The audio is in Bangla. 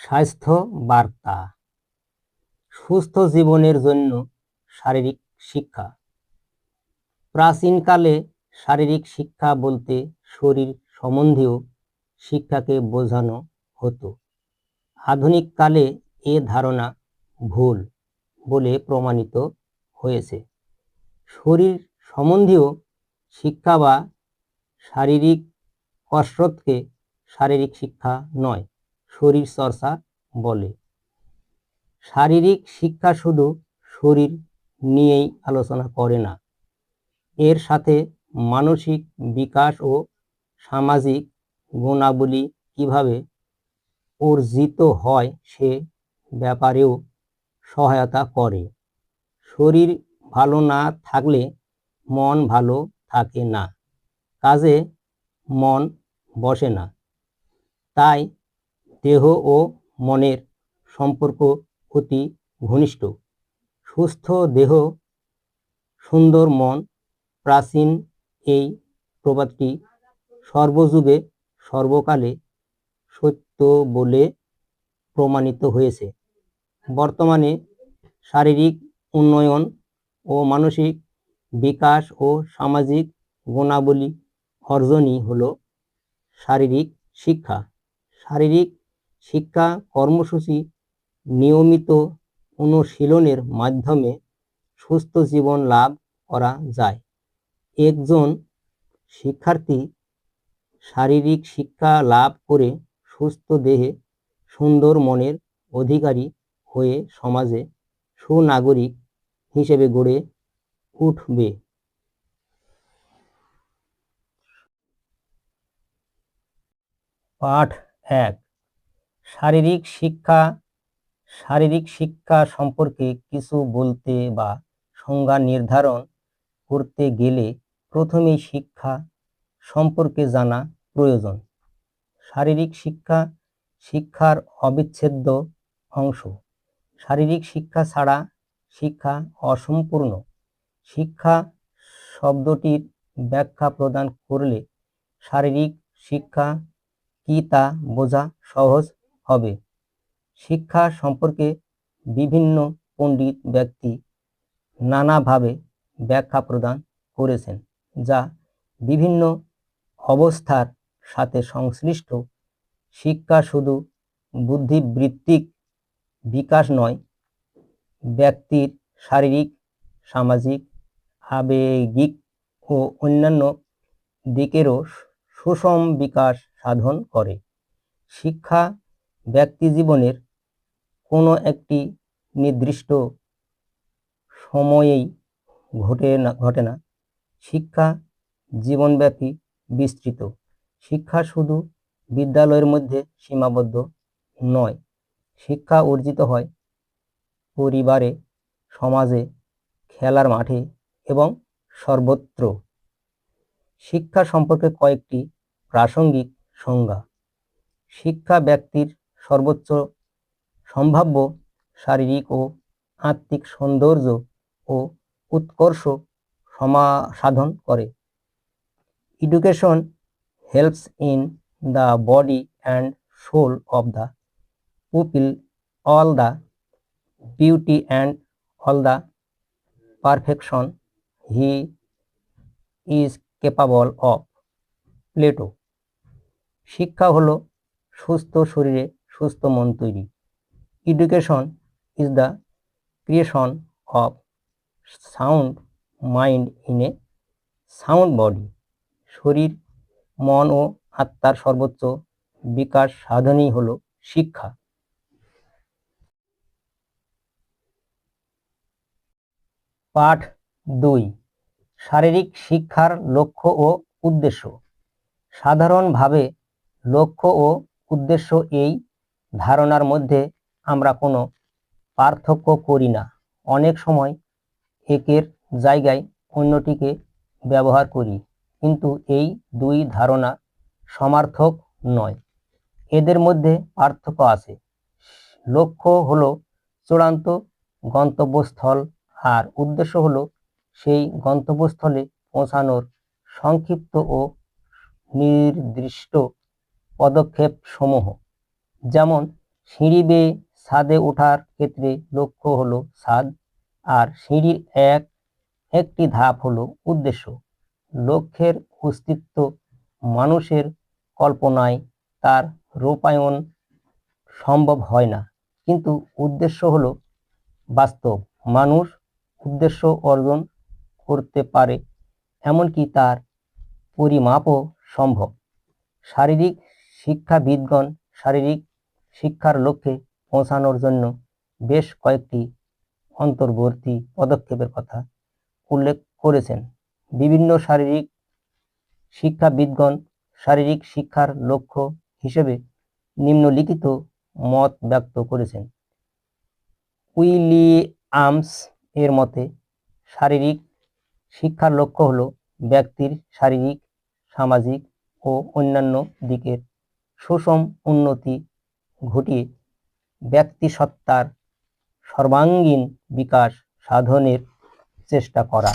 স্বাস্থ্য বার্তা। সুস্থ জীবনের জন্য শারীরিক শিক্ষা। প্রাচীনকালে শারীরিক শিক্ষা বলতে শরীর সম্বন্ধীয় শিক্ষাকে বোঝানো হতো। আধুনিক কালে এ ধারণা ভুল বলে প্রমাণিত হয়েছে। শরীর সম্বন্ধীয় শিক্ষা বা শারীরিক কসরতকে শারীরিক শিক্ষা নয় শরীর চর্চা বলে। শারীরিক শিক্ষা শুধু শরীর নিয়েই আলোচনা করে না, এর সাথে মানসিক বিকাশ ও সামাজিক গুণাবলী কীভাবে অর্জিত হয় সে ব্যাপারেও সহায়তা করে। শরীর ভালো না থাকলে মন ভালো থাকে না, কাজে মন বসে না। তাই দেহ ও মনের সম্পর্ক অতি ঘনিষ্ঠ। সুস্থ দেহ, সুন্দর মন, প্রাচীন এই প্রবাদটি সর্বযুগে সর্বকালে সত্য বলে প্রমাণিত হয়েছে। বর্তমানে শারীরিক উন্নয়ন ও মানসিক বিকাশ ও সামাজিক গুণাবলী অর্জনই হলো শারীরিক শিক্ষা। শারীরিক শিক্ষা কর্মসূচি নিয়মিত অনুশীলনের মাধ্যমে সুস্থ জীবন লাভ করা যায়। একজন শিক্ষার্থী শারীরিক শিক্ষা লাভ করে সুস্থ দেহে সুন্দর মনের অধিকারী হয়ে সমাজে সুনাগরিক হিসেবে গড়ে উঠবে। পাঠ এক শারীরিক শিক্ষা শারীরিক শিক্ষা সম্পর্কে কিছু বলতে বা সংজ্ঞা নির্ধারণ করতে গেলে প্রথমেই শিক্ষা সম্পর্কে জানা প্রয়োজন। শারীরিক শিক্ষা, শিক্ষার অবিচ্ছেদ্য অংশ। শারীরিক শিক্ষা ছাড়া শিক্ষা অসম্পূর্ণ। শিক্ষা শব্দটির ব্যাখ্যা প্রদান করলে শারীরিক শিক্ষা কি তা বোঝা সহজ হবে। শিক্ষা সম্পর্কে বিভিন্ন পণ্ডিত ব্যক্তি নানাভাবে ব্যাখ্যা প্রদান করেছেন, যা বিভিন্ন অবস্থার সাথে সংশ্লিষ্ট। শিক্ষা শুধু বুদ্ধিবৃত্তিক বিকাশ নয়, ব্যক্তির শারীরিক, সামাজিক, আবেগিক ও অন্যান্য দিকেরও সুষম বিকাশ সাধন করে। শিক্ষা ব্যক্তি জীবনের কোনো একটি নির্দিষ্ট সময়েই ঘটে না ঘটে না। শিক্ষা জীবনব্যাপী, বিস্তৃত। শিক্ষা শুধু বিদ্যালয়ের মধ্যে সীমাবদ্ধ নয়। শিক্ষা অর্জিত হয় পরিবারে, সমাজে, খেলার মাঠে এবং সর্বত্র। শিক্ষা সম্পর্কে কয়েকটি প্রাসঙ্গিক সংজ্ঞা। শিক্ষা ব্যক্তির সর্বোচ্চ সম্ভাব্য শারীরিক ও আত্মিক সৌন্দর্য ও উৎকর্ষ সমা, সাধন করে। Education helps in the body and soul of the pupil all the beauty and all the perfection he is capable of Plato শিক্ষা হলো সুস্থ শরীরে সুস্থ মন তৈরি। Education is the creation of sound mind in a sound body শরীর, মন ও আত্মার সর্বোচ্চ বিকাশ সাধনই হলো শিক্ষা। পাঠ দুই, শারীরিক শিক্ষার লক্ষ্য ও উদ্দেশ্য। সাধারণভাবে লক্ষ্য ও উদ্দেশ্য এই ধারণার মধ্যে আমরা কোনো পার্থক্য করি না। অনেক সময় একের জায়গায় অন্যটিকে ব্যবহার করি, কিন্তু এই দুই ধারণা সমার্থক নয়। এদের মধ্যে পার্থক্য আছে। লক্ষ্য হলো চূড়ান্ত গন্তব্যস্থল আর উদ্দেশ্য হলো সেই গন্তব্যস্থলে পৌঁছানোর সংক্ষিপ্ত ও নির্দিষ্ট পদক্ষেপ সমূহ যেমন সিঁড়ি বেয়ে ছাদে ওঠার ক্ষেত্রে লক্ষ্য হলো ছাদ আর সিঁড়ির এক একটি ধাপ হলো উদ্দেশ্য। লক্ষ্যের অস্তিত্ব মানুষের কল্পনায় তার রূপায়ণ সম্ভব হয় না। কিন্তু উদ্দেশ্য হলো বাস্তব। মানুষ উদ্দেশ্য অর্জন করতে পারে, এমনকি তার পরিমাপও সম্ভব। শারীরিক শিক্ষাবিদগণ শারীরিক শিক্ষার লক্ষ্যে পৌঁছানোর জন্য বেশ কয়েকটি অন্তর্বর্তী পদক্ষেপের কথা উল্লেখ করেছেন। বিভিন্ন শারীরিক শিক্ষাবিদগণ শারীরিক শিক্ষার লক্ষ্য হিসেবে নিম্নলিখিত মত ব্যক্ত করেছেন। উইলিয়ামস এর মতে, শারীরিক শিক্ষার লক্ষ্য হলো ব্যক্তির শারীরিক, সামাজিক ও অন্যান্য দিকের সুষম উন্নতি ঘটিয়ে ব্যক্তি সত্তার সর্বাঙ্গীন বিকাশ সাধনের চেষ্টা করা।